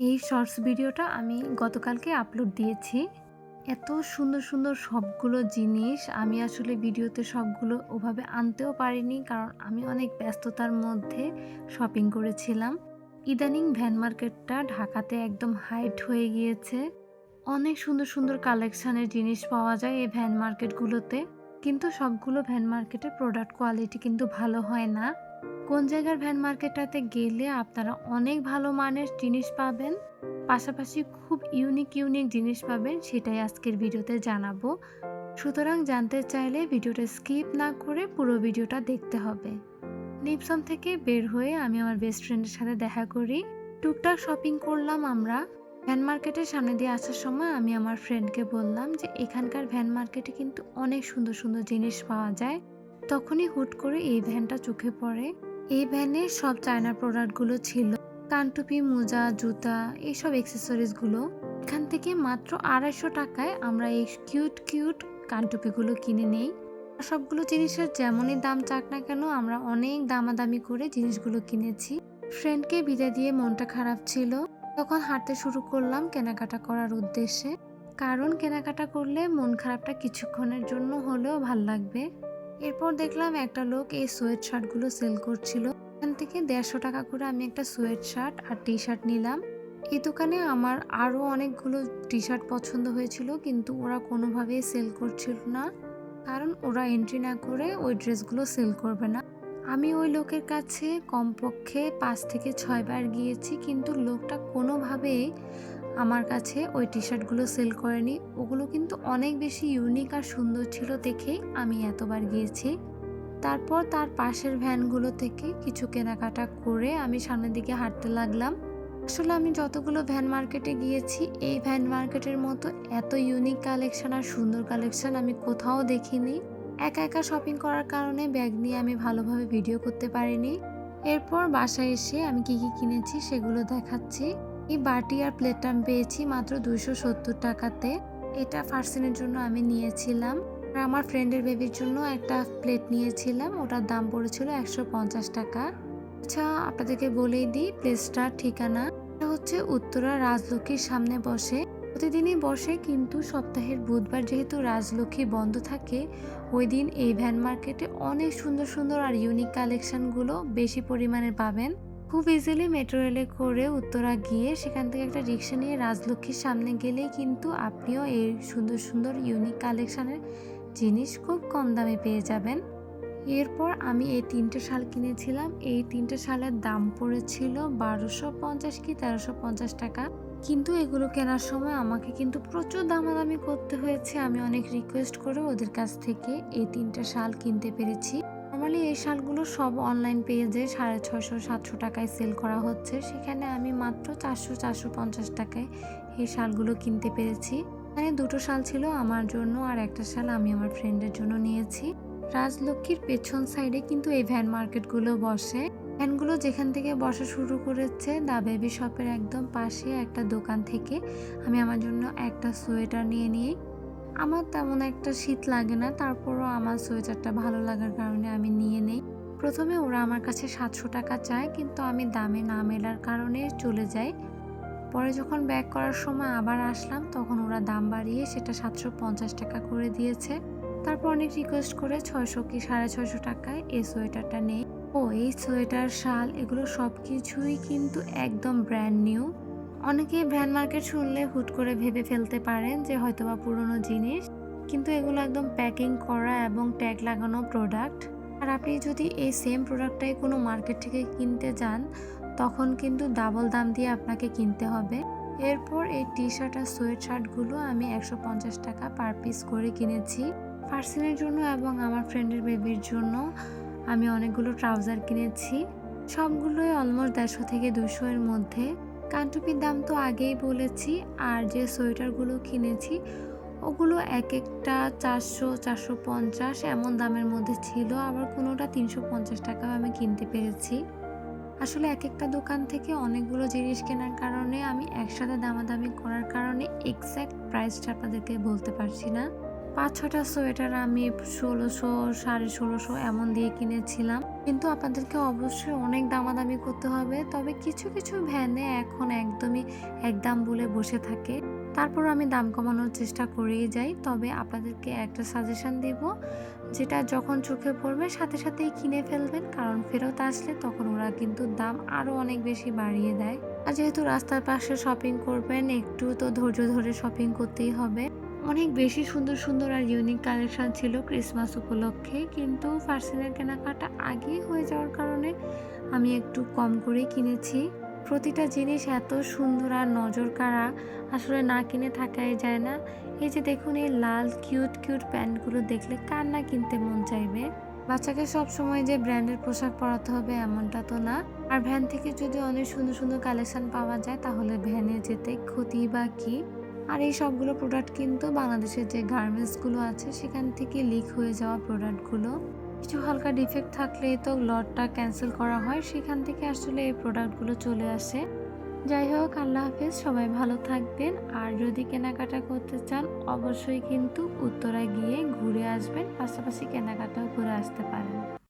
এই শর্টস ভিডিওটা আমি গতকালকে আপলোড দিয়েছি। এত সুন্দর, সুন্দর সবগুলো জিনিস আমি আসলে ভিডিওতে সবগুলো ওভাবে আনতেও পারিনি। কারণ আমি অনেক ব্যস্ততার মধ্যে শপিং করেছিলাম। ইদানিং ভ্যান মার্কেটটা ঢাকাতে একদম হাইট হয়ে গিয়েছে। অনেক সুন্দর, সুন্দর কালেকশানের জিনিস পাওয়া যায় এই ভ্যান মার্কেটগুলোতে। কিন্তু সবগুলো ভ্যান মার্কেটের প্রোডাক্ট কোয়ালিটি কিন্তু ভালো হয় না। কোন জায়গার ভ্যান মার্কেটটাতে গেলে আপনারা অনেক ভালো মানের জিনিস পাবেন? পাশাপাশি খুব ইউনিক ইউনিক জিনিস পাবেন, সেটাই আজকের ভিডিওতে জানাব। সুতরাং জানতে চাইলে ভিডিওটা স্কিপ না করে পুরো ভিডিওটা দেখতে হবে। লিপসম থেকে বের হয়ে আমি আমার বেস্ট ফ্রেন্ডের সাথে দেখা করি। টুকটাক শপিং করলাম আমরা। ভ্যান মার্কেটের সামনে দিয়ে আসার সময় আমি আমার ফ্রেন্ডকে বললাম যে, এখানকার ভ্যান মার্কেটে কিন্তু অনেক সুন্দর সুন্দর জিনিস পাওয়া যায়। তখনই হুট করে এই ভ্যানটা চোখে পড়ে। এই ভ্যানে সব চায়নার প্রোডাক্টগুলো ছিল। কানটুপি, মোজা, জুতা এইসবগুলো এখান থেকে মাত্র আড়াইশো টাকায় আমরা এই কিউট কিউট কানটুপিগুলো কিনে নেই। সবগুলো জিনিসের যেমনই দাম চাক না কেন, আমরা অনেক দামাদামি করে জিনিসগুলো কিনেছি। ফ্রেন্ডকে বিদায় দিয়ে মনটা খারাপ ছিল। তখন হাঁটতে শুরু করলাম কেনাকাটা করার উদ্দেশ্যে। কারণ কেনাকাটা করলে মন খারাপটা কিছুক্ষণের জন্য হলেও ভালো লাগবে। এরপর দেখলাম একটা লোক এই সোয়েট শার্টগুলো সেল করছিল। এখান থেকে দেড়শো টাকা করে আমি একটা সোয়েট শার্ট আর টি শার্ট নিলাম। এই দোকানে আমার আরও অনেকগুলো টি শার্ট পছন্দ হয়েছিল, কিন্তু ওরা কোনোভাবেই সেল করছিল না। কারণ ওরা এন্ট্রি না করে ওই ড্রেসগুলো সেল করবে না। আমি ওই লোকের কাছে কমপক্ষে পাঁচ থেকে ছয়বার গিয়েছি, কিন্তু লোকটা কোনোভাবেই আমার কাছে ওই টি শার্টগুলো সেল করেনি। ওগুলো কিন্তু অনেক বেশি ইউনিক আর সুন্দর ছিল দেখেই আমি এতবার গিয়েছি। তারপর তার পাশের ভ্যানগুলো থেকে কিছু কেনাকাটা করে আমি সামনের দিকে হাঁটতে লাগলাম। আসলে আমি যতগুলো ভ্যান মার্কেটে গিয়েছি, এই ভ্যান মার্কেটের মতো এত ইউনিক কালেকশন আর সুন্দর কালেকশন আমি কোথাও দেখিনি। একা একা শপিং করার কারণে ব্যাগ নিয়ে আমি ভালোভাবে ভিডিও করতে পারিনি। এরপর বাসায় এসে আমি কি কি কিনেছি সেগুলো দেখাচ্ছি। এই বাটি আর প্লেটটা আমি পেয়েছি মাত্র দুইশো সত্তর টাকাতে। এটা ফার্সিনের জন্য আমি নিয়েছিলাম। আর আমার ফ্রেন্ডের বেবির জন্য একটা প্লেট নিয়েছিলাম। ওটার দাম পড়েছিল একশো পঞ্চাশ টাকা। আচ্ছা আপনাদেরকে বলেই দিই প্লেসটার ঠিকানা এটা হচ্ছে উত্তরা রাজলক্ষ্মীর সামনে বসে। প্রতিদিনই বসে, কিন্তু সপ্তাহের বুধবার যেহেতু রাজলক্ষ্মী বন্ধ থাকে, ওই দিন এই ভ্যান মার্কেটে অনেক সুন্দর সুন্দর আর ইউনিক কালেকশনগুলো বেশি পরিমাণে পাবেন। খুব ইজিলি মেট্রো রেলে করে উত্তরা গিয়ে সেখান থেকে একটা রিক্সা নিয়ে রাজলক্ষ্মীর সামনে গেলেই কিন্তু আপনিও এই সুন্দর সুন্দর ইউনিক কালেকশানের জিনিস খুব কম দামে পেয়ে যাবেন। এরপর আমি এই তিনটে শাল কিনেছিলাম। এই তিনটে শালের দাম পড়েছিল বারোশো পঞ্চাশ কি তেরোশো পঞ্চাশ টাকা। কিন্তু এগুলো কেনার সময় আমাকে কিন্তু প্রচুর দামাদামি করতে হয়েছে। আমি অনেক রিকোয়েস্ট করে ওদের কাছ থেকে এই তিনটে শাল কিনতে পেরেছি। নর্মালি এই শালগুলো সব অনলাইন পেজে সাড়ে ছশো সাতশো টাকায় সেল করা হচ্ছে। সেখানে আমি মাত্র চারশো চারশো পঞ্চাশ টাকায় এই শালগুলো কিনতে পেরেছি। এখানে দুটো শাল ছিল আমার জন্য আর একটা শাল আমি আমার ফ্রেন্ডের জন্য নিয়েছি। রাজলক্ষ্মীর পেছন সাইডে কিন্তু এই ভ্যান মার্কেটগুলো বসে। ভ্যানগুলো যেখান থেকে বসা শুরু করেছে দা বেবি শপের একদম পাশে একটা দোকান থেকে আমি আমার জন্য একটা সোয়েটার নিয়ে নিই। আমার তেমন একটা শীত লাগে না, তারপরও আমার সোয়েটারটা ভালো লাগার কারণে আমি নিয়ে নেই। প্রথমে ওরা আমার কাছে সাতশো টাকা চায়, কিন্তু আমি দামে না মেলার কারণে চলে যাই। পরে যখন ব্যাক করার সময় আবার আসলাম, তখন ওরা দাম বাড়িয়ে সেটা সাতশো পঞ্চাশ টাকা করে দিয়েছে। তারপর অনেক রিকোয়েস্ট করে ছয়শো কি সাড়ে ছয়শো টাকায় এই সোয়েটারটা নেই। ও, এই সোয়েটার, শাল, এগুলো সব কিছুই কিন্তু একদম ব্র্যান্ড নিউ অনেকে ব্র্যান্ড মার্কেট শুনলে হুট করে ভেবে ফেলতে পারেন যে হয়তোবা পুরনো জিনিস, কিন্তু এগুলো একদম প্যাকিং করা এবং ট্যাগ লাগানো প্রোডাক্ট আর আপনি যদি এই সেম প্রোডাক্টটাই কোনো মার্কেট থেকে কিনতে যান, তখন কিন্তু ডাবল দাম দিয়ে আপনাকে কিনতে হবে। এরপর এই টি শার্ট আর সোয়েট শার্টগুলো আমি একশো পঞ্চাশ টাকা পার পিস করে কিনেছি। ফার্সিনের জন্য এবং আমার ফ্রেন্ডের বেবির জন্য আমি অনেকগুলো ট্রাউজার কিনেছি। সবগুলোই অলমোস্ট দেড়শো থেকে দুশো এর মধ্যে। কানটুপির দাম তো আগেই বলেছি, আর যে সোয়েটারগুলো কিনেছি, ওগুলো এক একটা চারশো চারশো পঞ্চাশ এমন দামের মধ্যে ছিল, আবার কোনোটা তিনশো পঞ্চাশ টাকাও আমি কিনতে পেরেছি। আসলে এক একটা দোকান থেকে অনেকগুলো জিনিস কেনার কারণে আমি একসাথে দামাদামি করার কারণে এক্স্যাক্ট প্রাইসটা আপনাদেরকে বলতে পারছি না। পাঁচ ছটা সোয়েটার আমি ষোলোশো, সাড়ে ষোলোশো এমন দিয়ে কিনেছিলাম। কিন্তু আপনাদেরকে অবশ্যই অনেক দামাদামি করতে হবে, তবে কিছু কিছু ভ্যানে এখন একদমই একদম বলে বসে থাকে। তারপর আমি দাম কমানোর চেষ্টা করেই যাই, তবে আপনাদেরকে একটা সাজেশন দেব, যেটা যখন চোখে পড়বে সাথে সাথেই কিনে ফেলবেন, কারণ ফেরত আসলে তখন ওরা কিন্তু দাম আরও অনেক বেশি বাড়িয়ে দেয়। আর যেহেতু রাস্তার পাশে শপিং করবেন, একটু তো ধৈর্য ধরে শপিং করতেই হবে। অনেক বেশি সুন্দর সুন্দর আর ইউনিক কালেকশন ছিল ক্রিসমাস উপলক্ষে। কিন্তু ফার্সিনের কেনাকাটা আগেই হয়ে যাওয়ার কারণে আমি একটু কম করে কিনেছি। প্রতিটা জিনিস এত সুন্দর আর নজর কাড়া আসলে না কিনে থাকাই যায় না। এই যে দেখুন, এই লাল কিউট কিউট প্যান্টগুলো দেখলে কার না কিনতে মন চাইবে? বাচ্চাকে সব সময় যে ব্র্যান্ডের পোশাক পরাতে হবে এমনটা তো না। আর ভ্যান থেকে যদি অনেক সুন্দর সুন্দর কালেকশন পাওয়া যায়, তাহলে ভ্যানে যেতে ক্ষতি বা কি? আর এই সবগুলো প্রোডাক্ট কিন্তু বাংলাদেশের যে গার্মেন্টসগুলো আছে, সেখান থেকে লিক হয়ে যাওয়া প্রোডাক্টগুলো কিছু হালকা ডিফেক্ট থাকলেই তো লটটা ক্যান্সেল করা হয়, সেখান থেকে আসলে এই প্রোডাক্টগুলো চলে আসে। যাই হোক, আল্লাহ হাফেজ, সবাই ভালো থাকবেন। আর যদি কেনাকাটা করতে চান, অবশ্যই কিন্তু উত্তরা গিয়ে ঘুরে আসবেন, পাশাপাশি কেনাকাটাও করে আসতে পারেন।